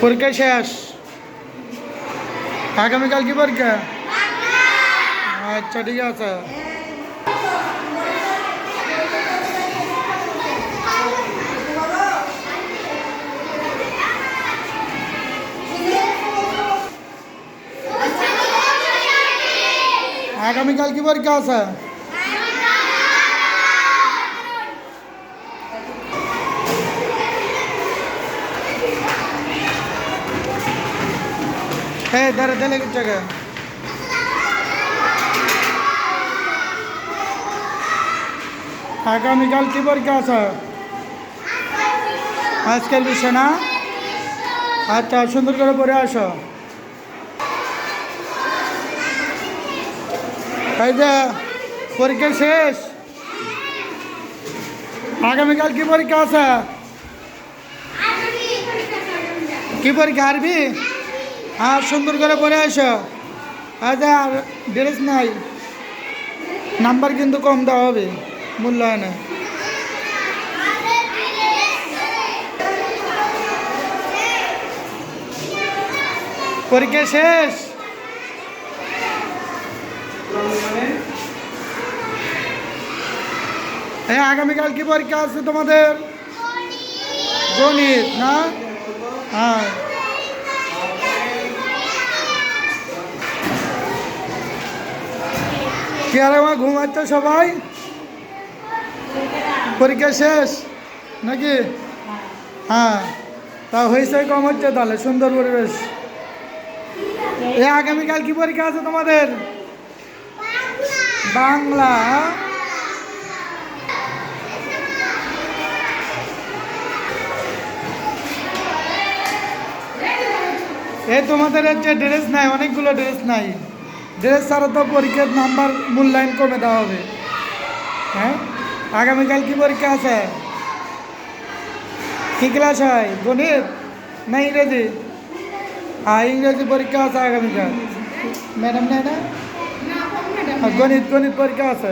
পরীক্ষা শেষ আগামীকাল কি পরীক্ষা আচ্ছা ঠিক আছে আগামীকাল কি পরীক্ষা আছে হ্যাঁ দাঁড়া দিলে জায়গা আগামীকাল কি পরীক্ষা আছে আজকাল বিষয় না আচ্ছা সুন্দর করে পড়ে আসো এই যে পরীক্ষা শেষ আগামীকাল কি পরীক্ষা আছে কি পরীক্ষা আরবি আর সুন্দর করে পড়ে আসো আচ্ছা আর ড্রেস নাই, নাম্বার কিন্তু কম দেওয়া হবে, মূল্যায়নে। পরীক্ষা শেষ? হ্যাঁ আগামীকাল কি পরীক্ষা আছে তোমাদের? গণিত, না হ্যাঁ কি আর আমার ঘুমাচ্ছে সবাই? পরীক্ষা শেষ? নাকি? হ্যাঁ। তা হয়েছে কম হচ্ছে তাহলে, সুন্দর পরিবেশ। এ আগামীকাল কি পরীক্ষা আছে তোমাদের? বাংলা? এ তোমাদের হচ্ছে ড্রেস নাই, অনেকগুলো ড্রেস নাই। ড্রেস ছাড়া তো পরীক্ষার নাম্বার মূল্যায়ন কমে দেওয়া হবে। হ্যাঁ? আগামীকাল কি পরীক্ষা আছে? কি ক্লাস হয়? গণিত? না ইংরেজি? হ্যাঁ ইংরেজি পরীক্ষা আছে আগামীকাল। ম্যাডাম নেয় না গণিত গণিত পরীক্ষা আছে?